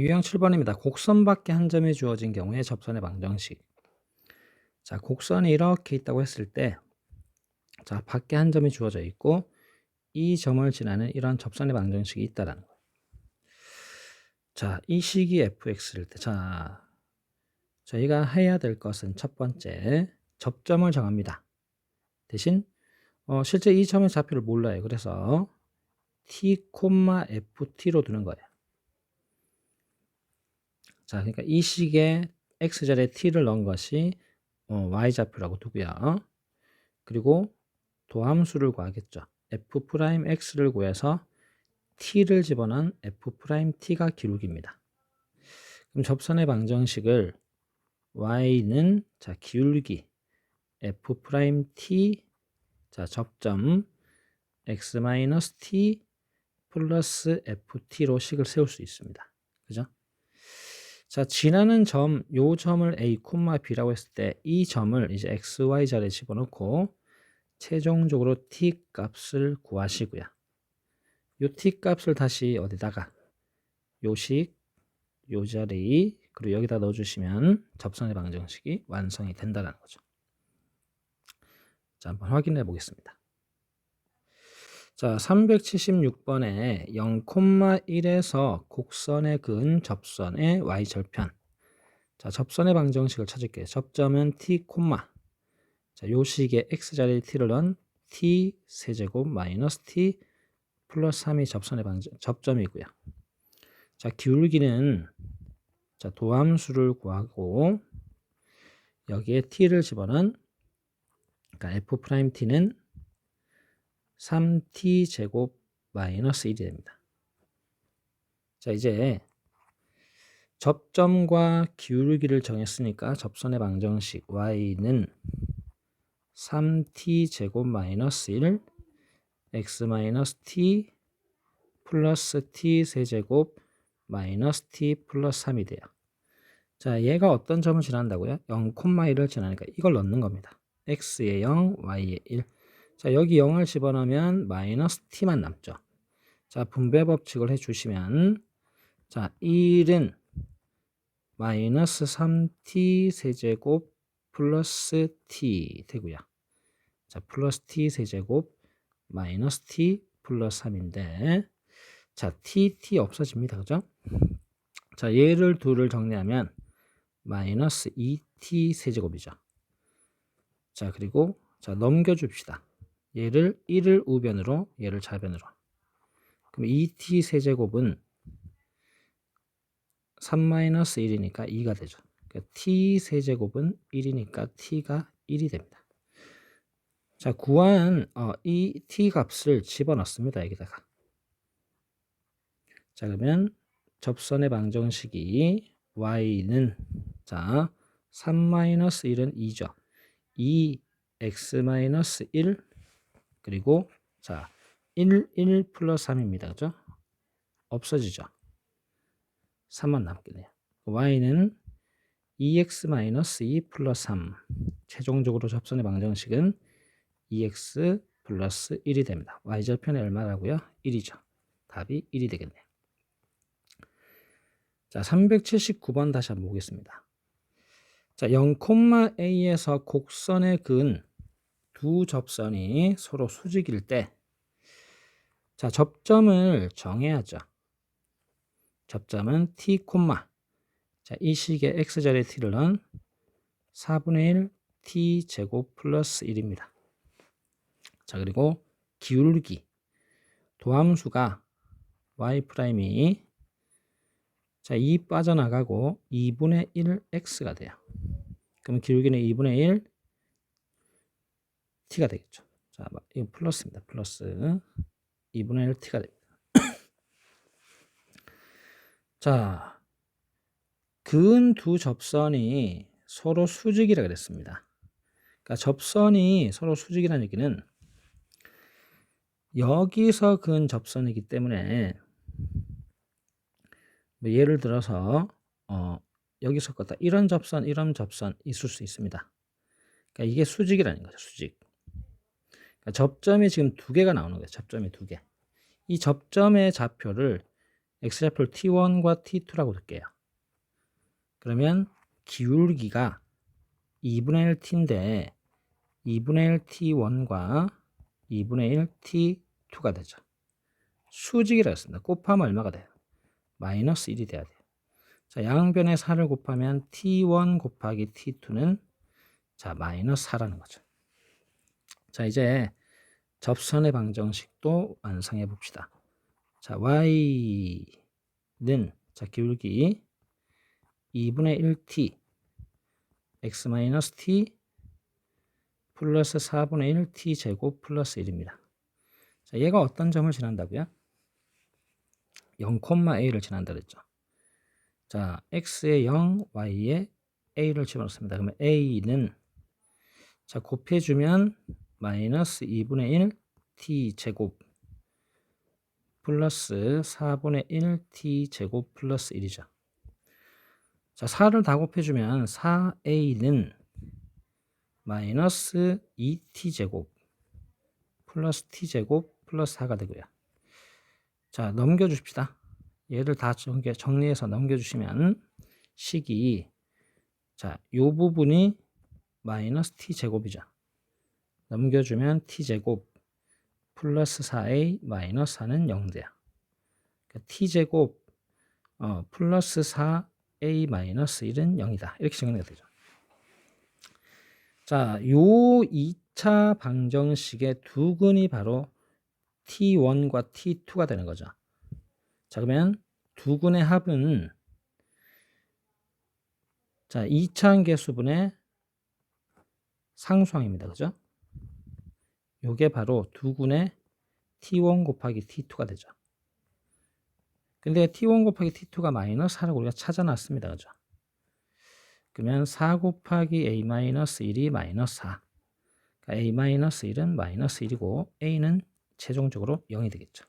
유형 7번입니다. 곡선 밖에 한 점이 주어진 경우에 접선의 방정식. 자, 곡선이 이렇게 있다고 했을 때, 자, 밖에 한 점이 주어져 있고, 이 점을 지나는 이런 접선의 방정식이 있다라는 거예요. 자, 이 식이 fx일 때, 자, 저희가 해야 될 것은 첫 번째, 접점을 정합니다. 대신, 어, 실제 이 점의 좌표를 몰라요. 그래서 t, ft로 두는 거예요. 자, 그러니까 이 식에 x절에 t를 넣은 것이 어, y좌표라고 두고요. 그리고 도함수를 구하겠죠. f'x를 구해서 t를 집어넣은 f't가 기울기입니다. 그럼 접선의 방정식을 y는 자 기울기 f't 자 접점 x-t 플러스 ft로 식을 세울 수 있습니다. 그죠? 자, 지나는 점, 요 점을 A, B라고 했을 때 이 점을 이제 x, y 자리에 집어넣고 최종적으로 t 값을 구하시고요. 요 t 값을 다시 어디다가 요식, 요 자리, 그리고 여기다 넣어주시면 접선의 방정식이 완성이 된다는 거죠. 자, 한번 확인해 보겠습니다. 자, 376번에 0,1에서 곡선의 근 접선의 y절편. 자, 접선의 방정식을 찾을게요. 접점은 t, 자, 요 식의 x자리에 t를 넣은 t 세제곱 마이너스 t 플러스 3이 접선의 방정, 접점이고요. 자, 기울기는 자, 도함수를 구하고 여기에 t를 집어넣은 그러니까 f't는 3t 제곱 마이너스 1이 됩니다. 자, 이제 접점과 기울기를 정했으니까 접선의 방정식 y는 3t 제곱 마이너스 1 x 마이너스 t 플러스 t 세제곱 마이너스 t 플러스 3이 돼요. 자, 얘가 어떤 점을 지난다고요? 0,1을 지나니까 이걸 넣는 겁니다. x의 0, y의 1. 자, 여기 0을 집어넣으면 마이너스 t만 남죠. 자, 분배 법칙을 해주시면 자, 1은 마이너스 3t 세제곱 플러스 t 되고요. 자, 플러스 t 세제곱 마이너스 t 플러스 3인데 자, t, t 없어집니다. 그죠? 자, 얘를 둘을 정리하면 마이너스 2t 세제곱이죠. 자, 그리고 자, 넘겨줍시다. 얘를 1을 우변으로 얘를 좌변으로 그럼 2t 세제곱은 3-1이니까 2가 되죠. 그러니까 t 세제곱은 1이니까 t가 1이 됩니다. 자, 구한 어, 이 t 값을 집어넣습니다. 여기다가. 자, 그러면 접선의 방정식이 y는 자, 3-1은 2죠. 2x-1 그리고 자 1, 1 플러스 3입니다. 그죠? 없어지죠. 3만 남겠네요. y는 2x-2 플러스 3 최종적으로 접선의 방정식은 2x 플러스 1이 됩니다. y절편이 얼마라고요? 1이죠. 답이 1이 되겠네요. 자, 379번 다시 한번 보겠습니다. 자, 0,a에서 곡선의 근 두 접선이 서로 수직일 때, 자, 접점을 정해야죠. 접점은 t, 자, 이 식의 x자리에 t를 넣은 4분의 1 t 제곱 플러스 1입니다. 자, 그리고 기울기, 도함수가 y'이 자, 2 빠져나가고 2분의 1 x가 돼요. 그럼 기울기는 2분의 1 t가 되겠죠. 자, 이거 플러스입니다. 플러스 2분의 1 t가 됩니다. 자, 근두 접선이 서로 수직이라 그랬습니다. 그러니까 접선이 서로 수직이라는 얘기는 여기서 근 접선이기 때문에 뭐 예를 들어서 어, 여기서 껐다 이런 접선, 이런 접선 있을 수 있습니다. 그러니까 이게 수직이라는 거죠. 수직. 접점이 지금 두 개가 나오는 거예요. 접점이 두 개. 이 접점의 좌표를 x좌표를 t1과 t2라고 둘게요. 그러면 기울기가 2분의 1 t인데 2분의 1 t1과 2분의 1 t2가 되죠. 수직이라고 했습니다. 곱하면 얼마가 돼요? 마이너스 1이 돼야 돼요. 자, 양변의 4를 곱하면 t1 곱하기 t2는 자, 마이너스 4라는 거죠. 자, 이제 접선의 방정식도 완성해 봅시다. 자, y는 자, 기울기 2분의 1t x-t 플러스 4분의 1t 제곱 플러스 1입니다. 자, 얘가 어떤 점을 지난다고요? 0,a를 지난다 그랬죠. 자, x에 0, y에 a를 집어넣습니다. 그러면 a는 자, 곱해주면 마이너스 2분의 1 t 제곱 플러스 4분의 1 t 제곱 플러스 1이죠. 자, 4를 다 곱해주면 4a는 마이너스 2t 제곱 플러스 t 제곱 플러스 4가 되고요. 자, 넘겨주십시다. 얘를 다 정리해서 넘겨주시면 식이 자, 요 부분이 마이너스 t 제곱이죠. 넘겨주면 t 제곱 플러스 4a 마이너스 4는 0돼요. 그러니까 t 제곱 어, 플러스 4a 마이너스 1은 0이다. 이렇게 정리가 되죠. 자, 요 2차 방정식의 두 근이 바로 t1과 t2가 되는 거죠. 자, 그러면 두 근의 합은 자, 2차 계수분의 상수항입니다. 그죠? 요게 바로 두 군의 t1 곱하기 t2가 되죠. 근데 t1 곱하기 t2가 마이너스 4를 우리가 찾아놨습니다. 그죠? 그러면 4 곱하기 a-1이 마이너스 4. 그러니까 a-1은 마이너스 1이고 a는 최종적으로 0이 되겠죠.